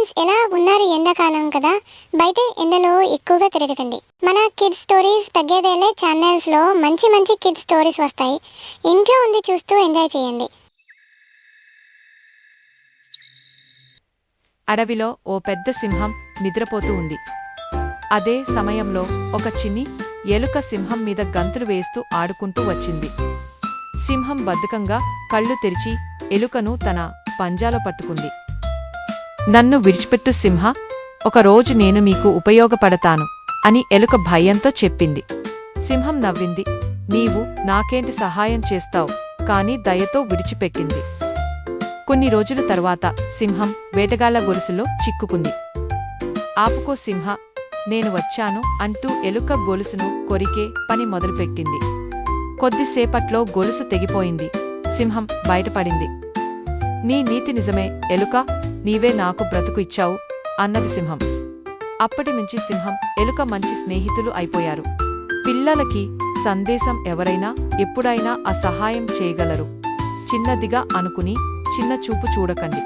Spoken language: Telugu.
ఫ్రెండ్స్ ఎలా ఉన్నారు ఎండాకాలం కదా? బయట ఎండలో ఎక్కువగా తిరగకండి. మన కిడ్స్ స్టోరీస్ తగ్గేదేలే ఛానల్స్లో మంచి మంచి కిడ్స్ స్టోరీస్ వస్తాయి. ఇంట్లో ఉండి చూస్తూ ఎంజాయ్ చేయండి. అడవిలో ఓ పెద్ద సింహం నిద్రపోతూ ఉంది. అదే సమయంలో ఒక చిన్ని ఎలుక సింహం మీద గంతులు వేస్తూ ఆడుకుంటూ వచ్చింది. సింహం బద్ధకంగా కళ్ళు తెరిచి ఎలుకను తన పంజాలో పట్టుకుంది. నన్ను విడిచిపెట్టు సింహ ఒకరోజు నేను మీకు ఉపయోగపడతాను అని ఎలుక భయంతో చెప్పింది. సింహం నవ్వింది. నీవు నాకేంటి సహాయం చేస్తావు? కాని దయతో విడిచిపెట్టింది. కొన్ని రోజుల తర్వాత సింహం వేటగాళ్ళ గొలుసులో చిక్కుకుంది. ఆపుకో సింహ నేను వచ్చాను అంటూ ఎలుక గొలుసును కొరికే పని మొదలుపెట్టింది. కొద్దిసేపట్లో గొలుసు తెగిపోయింది. సింహం బయటపడింది. నీ నీతి నిజమే. ఎలుక నీవే నాకు బ్రతుకు ఇచ్చావు అన్నది సింహం. అప్పటి నుంచి సింహం ఎలుక మంచి స్నేహితులు అయిపోయారు. పిల్లలకి సందేశం ఎవరైనా ఎప్పుడైనా అసహాయం చేయగలరు. చిన్నదిగా అనుకుని చిన్న చూపు చూడకండి.